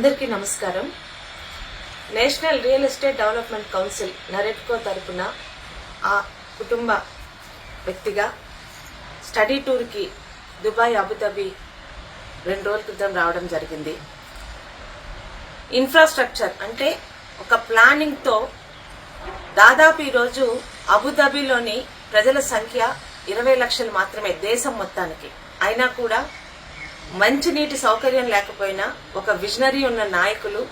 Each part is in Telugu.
అందరికీ నమస్కారం. National real estate development council NAREDCO తరపున ఆ కుటుంబ వ్యక్తిగా స్టడీ టూర్కి దుబాయ్ అబుదాబి రెండు రోజుల క్రితం రావడం జరిగింది. ఇన్ఫ్రాస్ట్రక్చర్ అంటే ఒక ప్లానింగ్తో దాదాపు ఈరోజు అబుదాబిలోని ప్రజల సంఖ్య ఇరవై లక్షలు మాత్రమే దేశం మొత్తానికి. అయినా కూడా మంచినీటి సౌకర్యం లేకపోయినా ఒక విజనరీ ఉన్న నాయకులు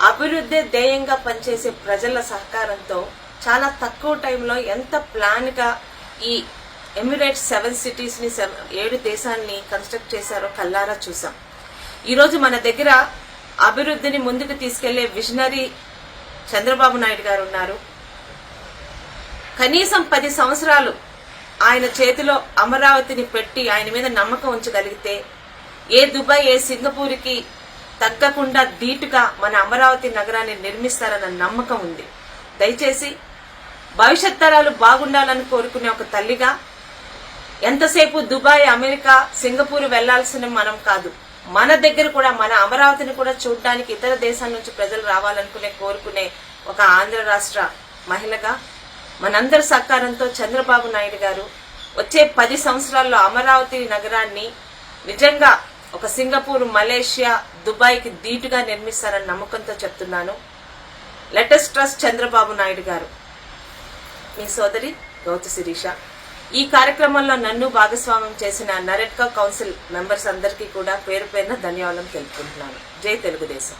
అభివృద్ధి ధ్యేయంగా పనిచేసే ప్రజల సహకారంతో చాలా తక్కువ టైంలో ఎంత ప్లాన్గా ఈ ఎమిరేట్స్ సెవెన్ సిటీస్ని ఏడు దేశాన్ని కన్స్ట్రక్ట్ చేశారో కల్లారా చూసాం. ఈరోజు మన దగ్గర అభివృద్ధిని ముందుకు తీసుకెళ్ళే విజనరీ చంద్రబాబు నాయుడు గారు ఉన్నారు. కనీసం పది సంవత్సరాలు ఆయన చేతిలో అమరావతిని పెట్టి ఆయన మీద నమ్మకం ఉంచగలిగితే ఏ దుబాయ్ ఏ సింగపూర్కి తగ్గకుండా ధీటుగా మన అమరావతి నగరాన్ని నిర్మిస్తారన్న నమ్మకం ఉంది. దయచేసి భవిష్యత్ తరాలు బాగుండాలని కోరుకునే ఒక తల్లిగా ఎంతసేపు దుబాయ్ అమెరికా సింగపూర్ వెళ్ళాల్సిన మనం కాదు మన దగ్గర కూడా మన అమరావతిని కూడా చూడడానికి ఇతర దేశాల నుంచి ప్రజలు రావాలనుకునే కోరుకునే ఒక ఆంధ్ర రాష్ట్ర మహిళగా మనందరి సహకారంతో చంద్రబాబు నాయుడు గారు వచ్చే పది సంవత్సరాల్లో అమరావతి నగరాన్ని నిజంగా ఒక సింగపూర్ మలేషియా దుబాయ్కి ధీటుగా నిర్మిస్తారన్న నమ్మకంతో చెప్తున్నాను. లెటెస్ట్ ట్రస్ట్ చంద్రబాబు నాయుడు గారు. మీ సోదరి గౌతు శిరీష. ఈ కార్యక్రమంలో నన్ను భాగస్వామ్యం చేసిన నరెట్కా కౌన్సిల్ మెంబర్స్ అందరికీ కూడా పేరు పేరున ధన్యవాదాలు తెలుపుకుంటున్నాను. జై తెలుగుదేశం.